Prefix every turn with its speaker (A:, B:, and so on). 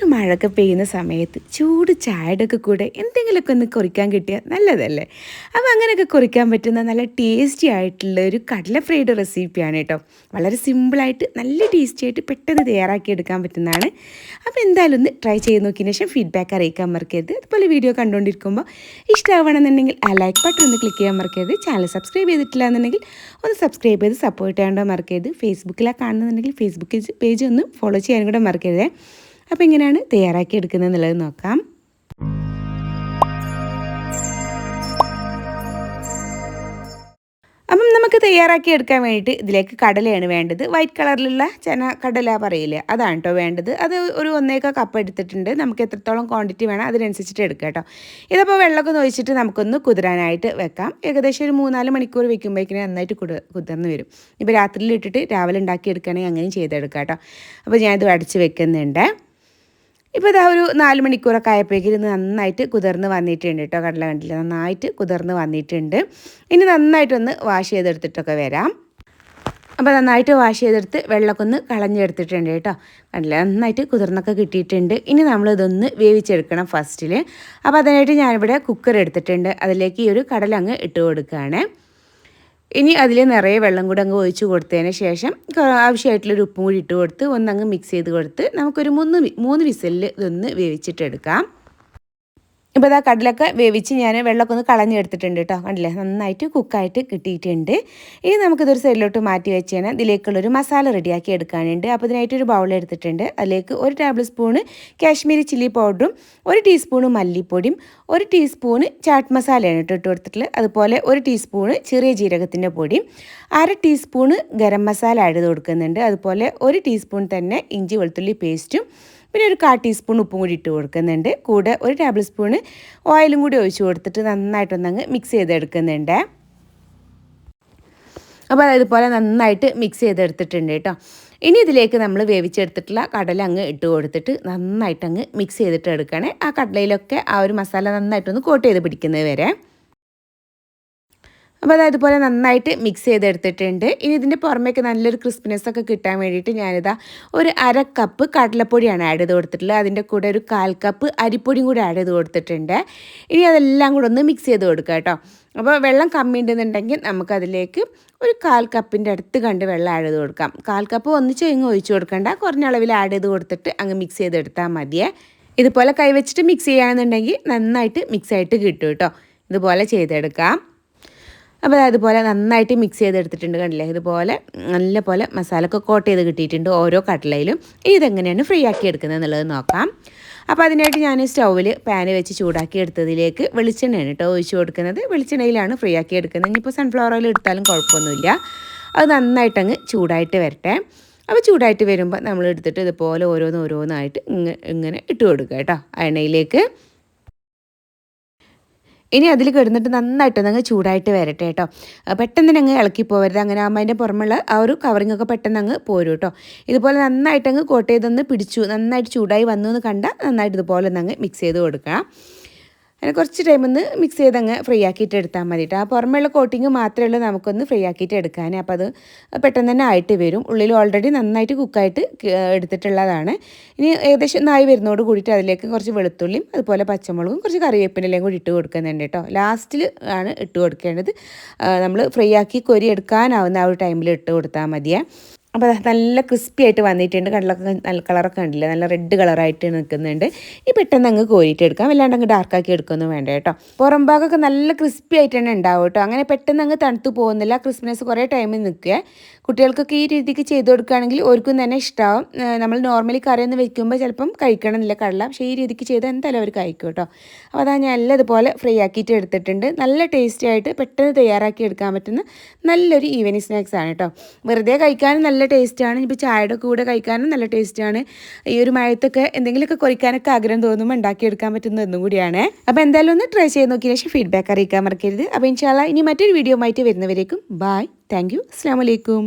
A: ഒരു മഴയൊക്കെ പെയ്യുന്ന സമയത്ത് ചൂട് ചായയുടെ കൂടെ എന്തെങ്കിലുമൊക്കെ ഒന്ന് കുറിക്കാൻ കിട്ടിയാൽ നല്ലതല്ലേ? അപ്പോൾ അങ്ങനെയൊക്കെ കുറിക്കാൻ പറ്റുന്ന നല്ല ടേസ്റ്റി ആയിട്ടുള്ള ഒരു കടല ഫ്രൈഡ് റെസിപ്പിയാണ് കേട്ടോ. വളരെ സിമ്പിളായിട്ട് നല്ല ടേസ്റ്റി ആയിട്ട് പെട്ടെന്ന് തയ്യാറാക്കി എടുക്കാൻ പറ്റുന്നതാണ്. അപ്പോൾ എന്തായാലും ഒന്ന് ട്രൈ ചെയ്ത് നോക്കിയതിന് ശേഷം ഫീഡ്ബാക്ക് അറിയിക്കാൻ മറക്കരുത്. അതുപോലെ വീഡിയോ കണ്ടുകൊണ്ടിരിക്കുമ്പോൾ ഇഷ്ടമാവണമെന്നുണ്ടെങ്കിൽ ആ ലൈക്ക് ബട്ടൺ ഒന്ന് ക്ലിക്ക് ചെയ്യാൻ മറക്കരുത്. ചാനൽ സബ്സ്ക്രൈബ് ചെയ്തിട്ടില്ല എന്നുണ്ടെങ്കിൽ ഒന്ന് സബ്സ്ക്രൈബ് ചെയ്ത് സപ്പോർട്ട് ചെയ്യാണ്ടോ മറക്കരുത്. ഫേസ്ബുക്കിലാണ് കാണുന്നുണ്ടെങ്കിൽ ഫേസ്ബുക്ക് പേജ് ഒന്ന് ഫോളോ ചെയ്യാനും കൂടെ മറക്കരുത്. അപ്പോൾ എങ്ങനെയാണ് തയ്യാറാക്കി എടുക്കുന്നത് എന്നുള്ളത് നോക്കാം. അപ്പം നമുക്ക് തയ്യാറാക്കി എടുക്കാൻ വേണ്ടിയിട്ട് ഇതിലേക്ക് കടലയാണ് വേണ്ടത്. വൈറ്റ് കളറിലുള്ള ചന കടല പറയില്ലേ അതാണ് കേട്ടോ വേണ്ടത്. അത് ഒരു ഒന്നേക്ക കപ്പ് എടുത്തിട്ടുണ്ട്. നമുക്ക് എത്രത്തോളം ക്വാണ്ടിറ്റി വേണം അതിനനുസരിച്ചിട്ട് എടുക്കാം കേട്ടോ ഇതപ്പോൾ വെള്ളമൊക്കെ നോയിച്ചിട്ട് നമുക്കൊന്ന് കുതിരാനായിട്ട് വെക്കാം. ഏകദേശം ഒരു മൂന്നാൽ മണിക്കൂർ വെക്കുമ്പോഴേക്കിനെ നന്നായിട്ട് കുട കുതിർന്ന് വരും. ഇപ്പോൾ രാത്രിയിൽ ഇട്ടിട്ട് രാവിലെ ഉണ്ടാക്കി എടുക്കുകയാണെങ്കിൽ അങ്ങനെയും ചെയ്തെടുക്കാം കേട്ടോ അപ്പോൾ ഞാനിത് അടച്ച് വെക്കുന്നുണ്ട്. ഇപ്പോൾ ഇതാ ഒരു നാല് മണിക്കൂറൊക്കെ ആയപ്പോഴേക്കും ഇത് നന്നായിട്ട് കുതിർന്ന് വന്നിട്ടുണ്ട് കേട്ടോ കടല കണ്ടില്ല? നന്നായിട്ട് കുതിർന്ന് വന്നിട്ടുണ്ട്. ഇനി നന്നായിട്ടൊന്ന് വാഷ് ചെയ്തെടുത്തിട്ടൊക്കെ വരാം. അപ്പോൾ നന്നായിട്ട് വാഷ് ചെയ്തെടുത്ത് വെള്ളമൊക്കെ ഒന്ന് കളഞ്ഞെടുത്തിട്ടുണ്ട് കേട്ടോ കണ്ടില്ല നന്നായിട്ട് കുതിർന്നൊക്കെ കിട്ടിയിട്ടുണ്ട്. ഇനി നമ്മളിതൊന്ന് വേവിച്ചെടുക്കണം ഫസ്റ്റിൽ അപ്പോൾ അതിനായിട്ട് ഞാനിവിടെ കുക്കർ എടുത്തിട്ടുണ്ട്. അതിലേക്ക് ഈ ഒരു കടല അങ്ങ് ഇട്ട് കൊടുക്കുകയാണ്. ഇനി അതിൽ നിറയെ വെള്ളം കൂടെ അങ്ങ് ഒഴിച്ച് കൊടുത്തതിന് ശേഷം ആവശ്യമായിട്ടുള്ളൊരു ഉപ്പും കൂടി ഇട്ട് കൊടുത്ത് ഒന്നങ്ങ് മിക്സ് ചെയ്ത് കൊടുത്ത് നമുക്കൊരു മൂന്ന് മൂന്ന് വിസലിൽ ഇതൊന്ന് വേവിച്ചിട്ടെടുക്കാം. ഇപ്പോൾ ഇതാ കടലൊക്കെ വേവിച്ച് ഞാൻ വെള്ളമൊക്കെ ഒന്ന് കളഞ്ഞെടുത്തിട്ടുണ്ട് കേട്ടോ കണ്ടില്ലേ? നന്നായിട്ട് കുക്കായിട്ട് കിട്ടിയിട്ടുണ്ട്. ഇനി നമുക്കിതൊരു സൈഡിലോട്ട് മാറ്റി വെച്ച് കഴിഞ്ഞാൽ ഇതിലേക്കുള്ളൊരു മസാല റെഡിയാക്കി എടുക്കാനുണ്ട്. അപ്പോൾ ഇതിനായിട്ടൊരു ബൗൾ എടുത്തിട്ടുണ്ട്. അതിലേക്ക് ഒരു ടേബിൾ സ്പൂണ് കാശ്മീരി ചില്ലി പൗഡറും ഒരു ടീസ്പൂണ് മല്ലിപ്പൊടിയും ഒരു ടീസ്പൂണ് ചാട്ട് മസാലയാണ് ഇട്ട് ഇട്ട് കൊടുത്തിട്ടുള്ളത്. അതുപോലെ ഒരു ടീസ്പൂണ് ചെറിയ ജീരകത്തിന്റെ പൊടിയും അര ടീസ്പൂണ് ഗരം മസാല ആഡ് കൊടുക്കുന്നുണ്ട്. അതുപോലെ ഒരു ടീസ്പൂൺ തന്നെ ഇഞ്ചി വെളുത്തുള്ളി പേസ്റ്റും പിന്നെ ഒരു കാ ടീസ്പൂൺ ഉപ്പും കൂടി ഇട്ട് കൊടുക്കുന്നുണ്ട്. കൂടെ ഒരു ടേബിൾ സ്പൂൺ ഓയിലും കൂടി ഒഴിച്ച് കൊടുത്തിട്ട് നന്നായിട്ടൊന്നങ്ങ് മിക്സ് ചെയ്തെടുക്കുന്നുണ്ട്. അപ്പോൾ അതുപോലെ നന്നായിട്ട് മിക്സ് ചെയ്തെടുത്തിട്ടുണ്ട് കേട്ടോ. ഇനി ഇതിലേക്ക് നമ്മൾ വേവിച്ചെടുത്തിട്ടുള്ള കടല അങ്ങ് ഇട്ട് കൊടുത്തിട്ട് നന്നായിട്ട് അങ്ങ് മിക്സ് ചെയ്തിട്ട് എടുക്കണേ ആ കടലയിലൊക്കെ ആ ഒരു മസാല നന്നായിട്ടൊന്ന് കോട്ട് ചെയ്ത് പിടിക്കുന്നത് വരെ. അപ്പോൾ അത് അതുപോലെ നന്നായിട്ട് മിക്സ് ചെയ്തെടുത്തിട്ടുണ്ട്. ഇനി ഇതിന്റെ പുറമേക്ക് നല്ലൊരു ക്രിസ്പിനെസ് ഒക്കെ കിട്ടാൻ വേണ്ടിയിട്ട് ഞാനിതാ ഒരു അര കപ്പ് കടലപ്പൊടിയാണ് ആഡ് ചെയ്ത് കൊടുത്തിട്ടുള്ളത്. അതിന്റെ കൂടെ ഒരു കാൽ കപ്പ് അരിപ്പൊടിയും കൂടി ആഡ് ചെയ്ത് കൊടുത്തിട്ടുണ്ട്. ഇനി അതെല്ലാം കൂടെ ഒന്ന് മിക്സ് ചെയ്ത് കൊടുക്കുക കേട്ടോ. അപ്പോൾ വെള്ളം കമ്മി ഉണ്ടെന്നുണ്ടെങ്കിൽ നമുക്കതിലേക്ക് ഒരു കാൽ കപ്പിന്റെ അടുത്ത് കണ്ട് വെള്ളം ആഡ് ചെയ്ത് കൊടുക്കാം. കാൽ കപ്പ് ഒന്നിച്ച് ഇങ്ങ് ഒഴിച്ച് കൊടുക്കണ്ട. കുറഞ്ഞ അളവിൽ ആഡ് ചെയ്ത് കൊടുത്തിട്ട് അങ്ങ് മിക്സ് ചെയ്തെടുത്താൽ മതിയേ. ഇതുപോലെ കൈവച്ചിട്ട് മിക്സ് ചെയ്യുകയാണെന്നുണ്ടെങ്കിൽ നന്നായിട്ട് മിക്സ് ആയിട്ട് കിട്ടും കേട്ടോ. ഇതുപോലെ ചെയ്തെടുക്കാം. അപ്പോൾ അതുപോലെ നന്നായിട്ട് മിക്സ് ചെയ്തെടുത്തിട്ടുണ്ട് കണ്ടില്ലേ? ഇതുപോലെ നല്ല പോലെ മസാലയൊക്കെ കോട്ട് ചെയ്ത് കിട്ടിയിട്ടുണ്ട് ഓരോ കട്ടിലയിലും. ഇതെങ്ങനെയാണ് ഫ്രീ ആക്കി എടുക്കുന്നത് എന്നുള്ളത് നോക്കാം. അപ്പോൾ അതിനായിട്ട് ഞാൻ സ്റ്റൗവിൽ പാന് വെച്ച് ചൂടാക്കി എടുത്തതിലേക്ക് വെളിച്ചെണ്ണയാണ് കേട്ടോ ഒഴിച്ചു കൊടുക്കുന്നത്. വെളിച്ചെണ്ണയിലാണ് ഫ്രീ ആക്കി എടുക്കുന്നത്. ഇനിയിപ്പോൾ സൺഫ്ലവർ ഓയിൽ എടുത്താലും കുഴപ്പമൊന്നുമില്ല. അത് നന്നായിട്ടങ്ങ് ചൂടായിട്ട് വരട്ടെ. അപ്പോൾ ചൂടായിട്ട് വരുമ്പോൾ നമ്മൾ എടുത്തിട്ട് ഇതുപോലെ ഓരോന്ന് ഓരോന്നായിട്ട് ഇങ്ങനെ ഇങ്ങനെ ഇട്ട് കൊടുക്കുക കേട്ടോ എണ്ണയിലേക്ക്. ഇനി അതിൽ കിടന്നിട്ട് നന്നായിട്ട് അങ്ങ് ചൂടായിട്ട് വരട്ടെ കേട്ടോ. പെട്ടെന്ന് അങ്ങ് ഇളക്കി പോകരുത് അങ്ങനെ അതിന്റെ പുറമുള്ള ആ ഒരു കവറിങ് ഒക്കെ പെട്ടെന്ന് അങ്ങ് പോരും കേട്ടോ. ഇതുപോലെ നന്നായിട്ട് അങ്ങ് കോട്ട് ചെയ്തൊന്ന് പിടിച്ചു. നന്നായിട്ട് ചൂടായി വന്നു എന്ന് കണ്ടാൽ നന്നായിട്ട് ഇതുപോലെ ഒന്ന് അങ്ങ് മിക്സ് ചെയ്ത് കൊടുക്കണം. അങ്ങനെ കുറച്ച് ടൈം ഒന്ന് മിക്സ് ചെയ്ത് അങ്ങ് ഫ്രീ ആക്കിയിട്ട് എടുത്താൽ മതി കേട്ടോ ആ പുറമെയുള്ള കോട്ടിങ് മാത്രമേ ഉള്ളൂ നമുക്കൊന്ന് ഫ്രീ ആക്കിയിട്ട് എടുക്കാൻ അപ്പോൾ അത് പെട്ടെന്ന് തന്നെ ആയിട്ട് വരും. ഉള്ളിൽ ഓൾറെഡി നന്നായിട്ട് കുക്കായിട്ട് എടുത്തിട്ടുള്ളതാണ്. ഇനി ഏകദേശം നായി വരുന്നതോട് കൂടിയിട്ട് അതിലേക്ക് കുറച്ച് വെളുത്തുള്ളിയും അതുപോലെ പച്ചമുളകും കുറച്ച് കറിവേപ്പിനെല്ലാം കൂടി ഇട്ട് കൊടുക്കുന്നുണ്ട് കേട്ടോ. ലാസ്റ്റിൽ ആണ് ഇട്ട് കൊടുക്കേണ്ടത്. നമ്മൾ ഫ്രീ ആക്കി കൊരി എടുക്കാനാവുന്ന ആ ഒരു ടൈമിൽ ഇട്ട് കൊടുത്താൽ മതിയേ. അപ്പോൾ നല്ല ക്രിസ്പി ആയിട്ട് വന്നിട്ടുണ്ട്. കടലൊക്കെ നല്ല കളറൊക്കെ കണ്ടില്ല? നല്ല റെഡ് കളറായിട്ട് നിൽക്കുന്നുണ്ട് ഈ പെട്ടെന്ന് അങ്ങ് കോരിയിട്ട് എടുക്കാം. വല്ലാണ്ട് അങ്ങ് ഡാർക്കാക്കി എടുക്കൊന്നും വേണ്ട കേട്ടോ. പുറം ഭാഗമൊക്കെ നല്ല ക്രിസ്പി ആയിട്ട് തന്നെ ഉണ്ടാവും കേട്ടോ. അങ്ങനെ പെട്ടെന്ന് അങ്ങ് തണുത്ത് പോകുന്നില്ല. ക്രിസ്മസ് കുറേ ടൈമിൽ നിൽക്കുക കുട്ടികൾക്കൊക്കെ ഈ രീതിക്ക് ചെയ്ത് കൊടുക്കുകയാണെങ്കിൽ ഓർക്കും തന്നെ ഇഷ്ടമാവും നമ്മൾ നോർമലി കറിയൊന്ന് വെക്കുമ്പോൾ ചിലപ്പം കഴിക്കണമെന്നില്ല കടല. പക്ഷേ ഈ രീതിക്ക് ചെയ്ത് എന്തായാലും അവർ കഴിക്കും കേട്ടോ. അപ്പോൾ അതാ ഞാൻ എല്ലാം ഇതുപോലെ ഫ്രൈ ആക്കിയിട്ട് എടുത്തിട്ടുണ്ട്. നല്ല ടേസ്റ്റി ആയിട്ട് പെട്ടെന്ന് തയ്യാറാക്കി എടുക്കാൻ പറ്റുന്ന നല്ലൊരു ഈവനിങ് സ്നാക്സ് ആണ് കേട്ടോ. വെറുതെ കഴിക്കാനും നല്ല ടേസ്റ്റാണ് ഇപ്പോൾ ചായയുടെ കൂടെ കഴിക്കാനും നല്ല ടേസ്റ്റാണ് ഈ ഒരു മഴത്തൊക്കെ എന്തെങ്കിലുമൊക്കെ കുറയ്ക്കാനൊക്കെ ആഗ്രഹം തോന്നുമ്പോൾ ഉണ്ടാക്കിയെടുക്കാൻ പറ്റുന്ന ഒന്നും കൂടിയാണ്. അപ്പോൾ എന്തായാലും ഒന്ന് ട്രൈ ചെയ്ത് നോക്കിയ ശേഷം ഫീഡ്ബാക്ക് അറിയിക്കാൻ മറക്കരുത്. അപ്പോൾ ഇൻഷാല്ല ഇനി മറ്റൊരു വീഡിയോ ആയിട്ട് വരുന്നവരേക്കും ബായ് താങ്ക് യു അസ്സാം വലൈക്കും